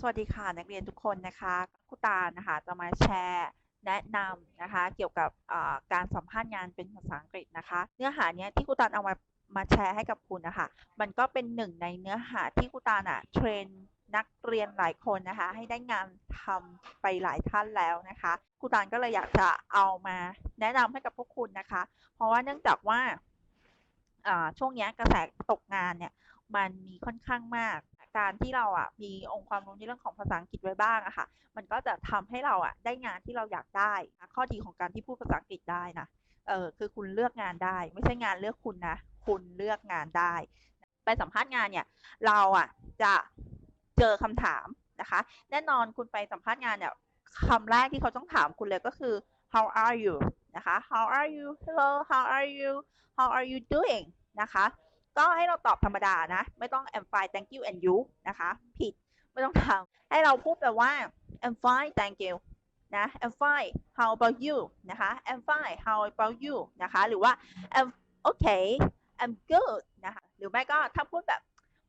สวัสดีค่ะนักเรียนทุกคนนะคะครูตานะคะจะมาแชร์แนะนำนะคะเกี่ยวกับการสัมภาษณ์งานเป็นภาษาอังกฤษนะคะ เนื้อหาเนี้ยที่ครูตาลเอามามาแชร์ให้กับคุณนะคะมันก็เป็นหนึ่งในเนื้อหาที่ครูตาลอะเทรนนักเรียนหลายคนนะคะให้ได้งานทำไปหลายท่านแล้วนะคะครูตาลก็เลยอยากจะเอามาแนะนำให้กับพวกคุณนะคะ เพราะว่าเนื่องจากว่าช่วงเนี้ยกระแสตกงานเนี่ยมันมีค่อนข้างมาก การที่เราอะมีองค์ความรู้ในเรื่องของภาษาอังกฤษไว้บ้างอะค่ะ มันก็จะทำให้เราอะได้งานที่เราอยากได้ ข้อดีของการที่พูดภาษาอังกฤษได้นะเออคือคุณเลือกงานได้ ไม่ใช่งานเลือกคุณนะคุณเลือกงานได้ ไปสัมภาษณ์งานเนี่ย เราอะจะเจอคำถามนะคะ แน่นอนคุณไปสัมภาษณ์งานเนี่ยคำแรกที่เขาต้องถามคุณเลยก็คือ how are you นะคะ how are you hello how are you how are you doing นะคะ ก็ให้เราตอบธรรมดานะ ไม่ต้อง I'm fine thank you and you นะคะ ผิดไม่ต้องทำให้เราพูดแบบว่า I'm fine thank you นะ I'm fine how about you นะคะ I'm fine how about you นะคะ หรือว่า I'm okay I'm good นะคะ หรือไม่ก็ถ้าพูดแบบ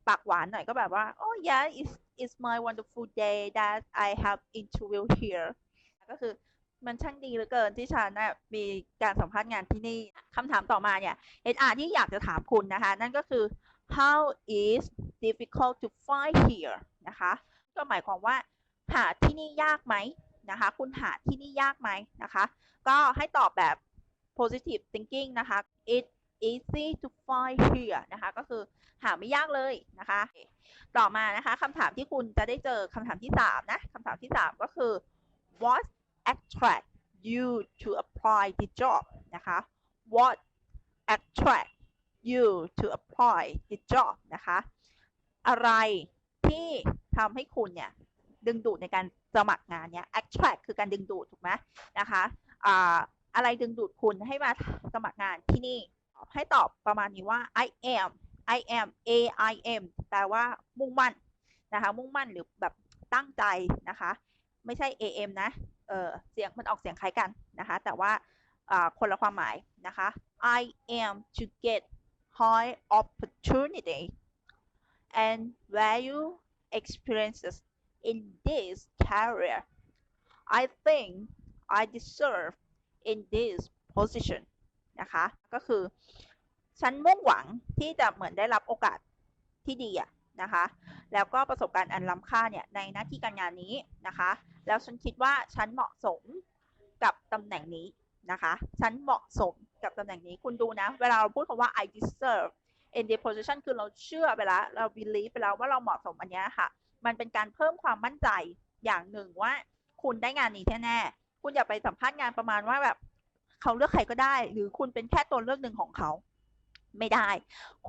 ปากหวานหน่อยก็แบบว่า oh yeah it's it's my wonderful day that I have interview here ก็คือ มันช่างดีเหลือเกินที่ฉันนะมีการสัมภาษณ์งานที่นี่คำถามต่อมาเนี่ย HR ที่อยากจะถามคุณนะคะ นั่นก็คือ how is difficult to find here นะคะ ก็หมายความว่า หาที่นี่ยากไหมนะคะ คุณหาที่นี่ยากไหมนะคะ ก็ให้ตอบแบบ positive thinking นะคะ it easy to find here นะคะ ก็คือหาไม่ยากเลยนะคะ ต่อมานะคะคำถามที่คุณจะได้เจอคำถามที่ 3 นะคำถามที่ 3 ก็คือ what attract you to apply the job นะคะ what attract you to apply the job นะคะ อะไรที่ทำให้คุณเนี่ย ดึงดูดในการสมัครงานเนี่ย attract คือการดึงดูดถูกไหมนะคะอ่าอะไรดึงดูดคุณให้มาสมัครงานที่นี่ ให้ตอบประมาณนี้ว่า I am I am A I M แปลว่ามุ่งมั่นนะคะ มุ่งมั่นหรือแบบตั้งใจนะคะ ไม่ใช่ A M นะ เออเสียงมันออกเสียงคล้ายกันนะคะ แต่ว่าคนละความหมายนะคะ I am to get high opportunity and value experiences in this career I think I deserve in this position นะคะ ก็คือ ฉันมุ่งหวังที่จะเหมือนได้รับโอกาสที่ดีอะ นะคะ แล้วก็ประสบการณ์อันล้ำค่าเนี่ยในหน้าที่การงานนี้นะคะ แล้วฉันคิดว่าฉันเหมาะสมกับตำแหน่งนี้นะคะ ฉันเหมาะสมกับตำแหน่งนี้ คุณดูนะ เวลาเราพูดคำว่า I deserve in the position คือเราเชื่อไปแล้ว เรา believe ไปแล้วว่าเราเหมาะสมอันนี้ค่ะ มันเป็นการเพิ่มความมั่นใจอย่างหนึ่งว่า คุณได้งานนี้แน่ๆคุณอย่าไปสัมภาษณ์งานประมาณว่าแบบเขาเลือกใครก็ได้ หรือคุณเป็นแค่ตัวเลือกหนึ่งของเขา ไม่ได้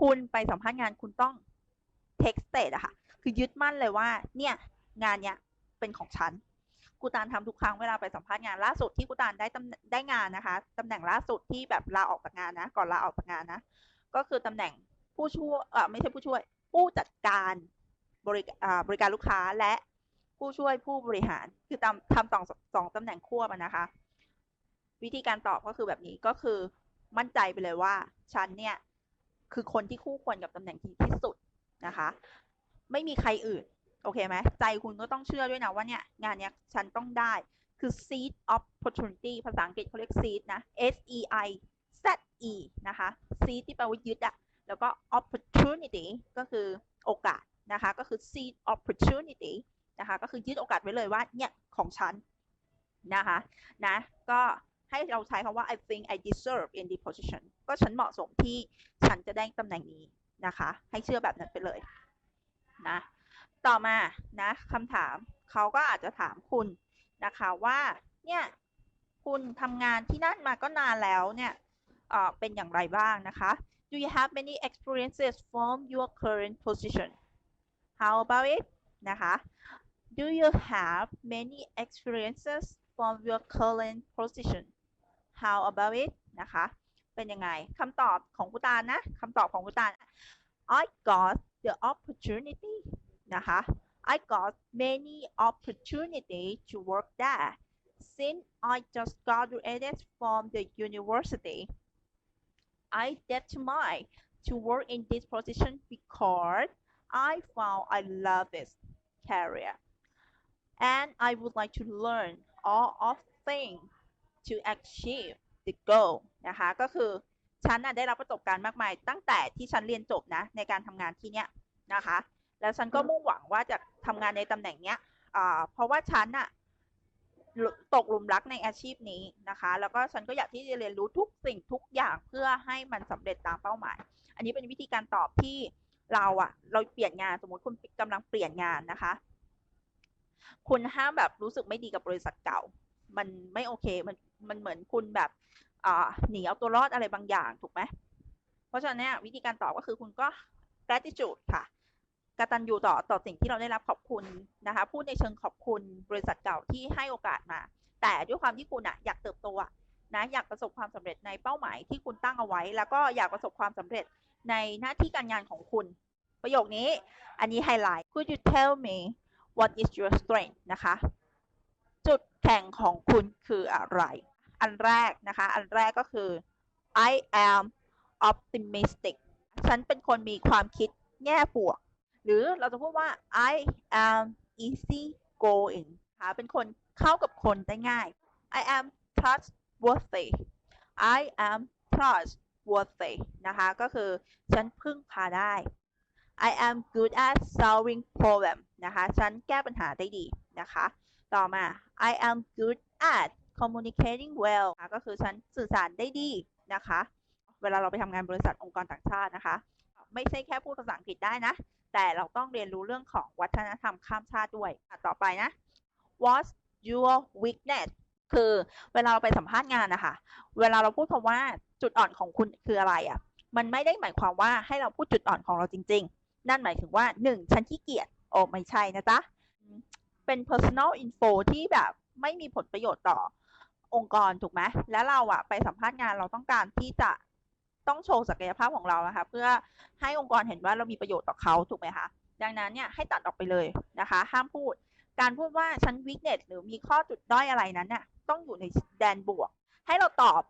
คุณไปสัมภาษณ์งานคุณต้อง take state อะค่ะ คือยึดมั่นเลยว่า เนี่ย งานเนี้ยเป็นของฉันกูตานทำทุกครั้งเวลาไปสัมภาษณ์งานล่าสุดที่กูตานได้ตำได้งานนะคะตำแหน่งล่าสุดที่แบบลาออกจากงานนะ ก่อนลาออกจากงานนะ ก็คือตำแหน่งผู้ช่วยเออไม่ใช่ผู้ช่วย ผู้จัดการบริการบริการลูกค้าและผู้ช่วยผู้บริหาร คือทำทำสองสองตำแหน่งควบนะคะ วิธีการตอบก็คือแบบนี้ก็คือมั่นใจไปเลยว่า ฉันเนี่ย คือคนที่คู่ควรกับตำแหน่งที่ที่สุด นะคะ ไม่มีใครอื่น โอเคไหมใจคุณก็ต้องเชื่อด้วยนะว่าเนี่ยงานเนี้ยฉันต้องได้คือ seed opportunity ภาษาอังกฤษเขาเรียก seed นะ S E I Z E นะคะ seed ที่แปลว่ายึดอะแล้วก็ opportunity ก็คือโอกาสนะคะ ก็คือ seed opportunity นะคะ ก็คือยึดโอกาสไว้เลยว่า เนี่ย ของฉัน นะคะ นะ ก็ให้เราใช้คำว่า I think I deserve in the position ก็ฉันเหมาะสมที่ฉันจะได้ตำแหน่งนี้ นะคะ ให้เชื่อแบบนั้นไปเลยนะต่อมานะคำถามเขาก็อาจจะถามคุณนะคะว่าเนี่ยคุณทำงานที่นั่นมาก็นานแล้วเนี่ยเออเป็นอย่างไรบ้างนะคะ Do you have many experiences from your current position How about it นะคะ Do you have many experiences from your current position How about it นะคะ เป็นยังไงคำตอบของกุตานนะคำตอบของกุตาน I got the opportunity นะคะ I got many opportunity to work there since I just graduated from the university I determined to work in this position because I found I love this career and I would like to learn all of things to achieve the goal นะคะ ก็คือฉันน่ะได้รับประสบการณ์มากมาย ตั้งแต่ที่ฉันเรียนจบนะในการทำงานที่เนี้ยนะคะ แล้วฉันก็มุ่งหวังว่าจะทำงานในตำแหน่งเนี้ยอ่าเพราะว่าฉันน่ะตกหลุมรักในอาชีพนี้นะคะ แล้วก็ฉันก็อยากที่จะเรียนรู้ทุกสิ่งทุกอย่างเพื่อให้มันสำเร็จตามเป้าหมาย อันนี้เป็นวิธีการตอบที่เราอะเราเปลี่ยนงานสมมติคุณกำลังเปลี่ยนงานนะคะ คุณห้ามแบบรู้สึกไม่ดีกับบริษัทเก่า มันไม่โอเค มันมันเหมือนคุณแบบอ่า หนีเอาตัวรอดอะไรบางอย่างถูกไหมเพราะฉะนั้นเนี่ยวิธีการตอบก็คือคุณก็ gratitude ค่ะกตัญญูต่อต่อสิ่งที่เราได้รับขอบคุณนะคะ พูดในเชิงขอบคุณบริษัทเก่าที่ให้โอกาสมา แต่ด้วยความที่คุณอะอยากเติบโตอะนะอยากประสบความสำเร็จในเป้าหมายที่คุณตั้งเอาไว้ แล้วก็อยากประสบความสำเร็จในหน้าที่การงานของคุณ ประโยคนี้ อันนี้ไฮไลท์ Could you tell me what is your strength นะคะ จุดแข็งของคุณคืออะไร อันแรกนะคะ อันแรกก็คือ I am optimistic ฉันเป็นคนมีความคิดแง่บวก หรือเราจะพูดว่า I am easy going นะคะเป็นคนเข้ากับคนได้ง่าย I am trustworthy I am trustworthy นะคะ ก็คือฉันพึ่งพาได้ I am good at solving problem นะคะ ฉันแก้ปัญหาได้ดีนะคะ ต่อมา I am good at communicating well ก็คือฉันสื่อสารได้ดีนะคะ เวลาเราไปทำงานบริษัทองค์กรต่างชาตินะคะ ไม่ใช่แค่พูดภาษาอังกฤษได้นะ แต่เราต้องเรียนรู้เรื่องของวัฒนธรรมข้ามชาติด้วย ต่อไปนะ What's your weakness คือเวลาเราไปสัมภาษณ์งานนะคะ เวลาเราพูดคำว่าจุดอ่อนของคุณคืออะไรอะ่ะ มันไม่ได้หมายความว่าให้เราพูดจุดอ่อนของเราจริง ๆ นั่นหมายถึงว่า 1. ฉันขี้เกียจ โอ้ไม่ใช่นะจ๊ะ เป็น personal info ที่แบบไม่มีผลประโยชน์ต่อ องค์กรถูกไหมแล้วเราอะไปสัมภาษณ์งานเราต้องการที่จะต้องโชว์ศักยภาพของเรานะคะเพื่อให้องค์กรเห็นว่าเรามีประโยชน์ต่อเขาถูกไหมคะดังนั้นเนี่ยให้ตัดออกไปเลยนะคะ ห้ามพูด การพูดว่าฉัน weakness หรือมีข้อจุดด้อยอะไรนั้นเนี่ยต้องอยู่ในแดนบวก ให้เราตอบ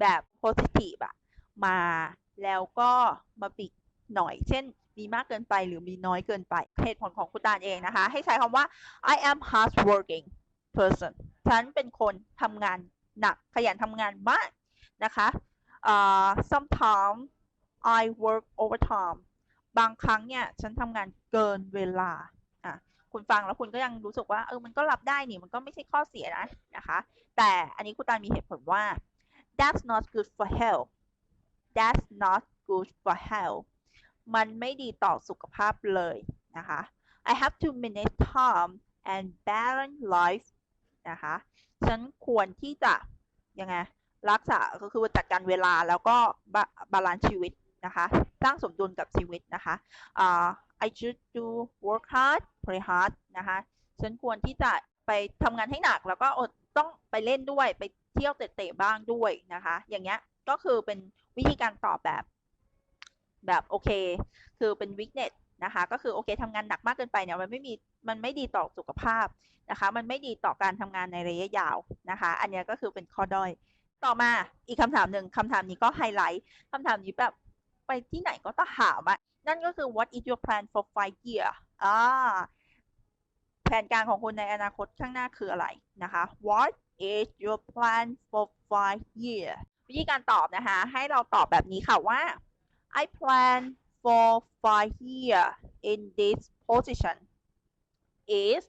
แบบ positive อะมาแล้วก็มาปิดหน่อย เช่น มีมากเกินไปหรือมีน้อยเกินไปเหตุผลของคุณตาลเองนะคะ ให้ใช้คำว่า I am hard working person ฉันเป็นคนทำงานหนักขยันทำงานมากนะคะ uh, sometimes I work overtime บางครั้งเนี่ยฉันทำงานเกินเวลาอะคุณฟังแล้วคุณก็ยังรู้สึกว่าเออมันก็รับได้นี่มันก็ไม่ใช่ข้อเสียนะนะคะ แต่อันนี้คุณตามีเหตุผลว่า that's not good for health that's not good for health มันไม่ดีต่อสุขภาพเลยนะคะ I have to manage time and balance life นะคะ ฉันควรที่จะยังไงรักษาก็คือจัดการเวลาแล้วก็บาลานซ์ชีวิตนะคะ สร้างสมดุลกับชีวิตนะคะ uh, I should do work hard play hard นะคะ ฉันควรที่จะไปทำงานให้หนัก แล้วก็อดต้องไปเล่นด้วยไปเที่ยวเตะๆบ้างด้วยนะคะ อย่างเงี้ยก็คือเป็นวิธีการตอบแบบแบบโอเค คือเป็น weakness น นะคะ ก็คือโอเคทำงานหนักมากเกินไปเนี่ยมันไม่มีมันไม่ดีต่อสุขภาพนะคะ มันไม่ดีต่อการทำงานในระยะยาวนะคะ อันนี้ก็คือเป็นข้อด้อยต่อมาอีกคำถามหนึ่งคำถามนี้ก็ไฮไลท์คำถามนี้แบบไปที่ไหนก็ต้องถามอะนั่นก็คือ what is your plan for five year อ่าแผนการของคุณในอนาคตข้างหน้าคืออะไรนะคะ what is your plan for five year วิธีการตอบนะคะ ให้เราตอบแบบนี้ค่ะว่า I plan for five year in this position is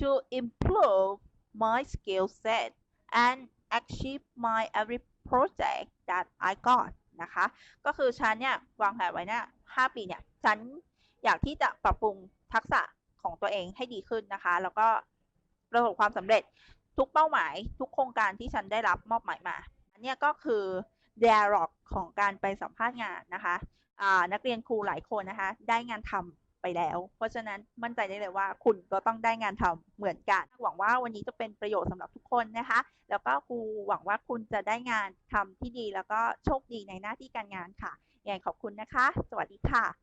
to improve my skill set and achieve my every project that I got นะคะ ก็คือฉันเนี่ยวางแผนไว้เนี่ย5ปีเนี่ย ฉันอยากที่จะปรับปรุงทักษะของตัวเองให้ดีขึ้นนะคะ แล้วก็ประสบความสำเร็จทุกเป้าหมายทุกโครงการที่ฉันได้รับมอบหมายมา อันนี้ก็คือ dialog ของการไปสัมภาษณ์งานนะคะนักเรียนครูหลายคนนะคะ ได้งานทำไปแล้ว เพราะฉะนั้นมั่นใจได้เลยว่าคุณก็ต้องได้งานทำเหมือนกัน หวังว่าวันนี้จะเป็นประโยชน์สำหรับทุกคนนะคะ แล้วก็ครูหวังว่าคุณจะได้งานทำที่ดี แล้วก็โชคดีในหน้าที่การงานค่ะยังไงขอบคุณนะคะ สวัสดีค่ะ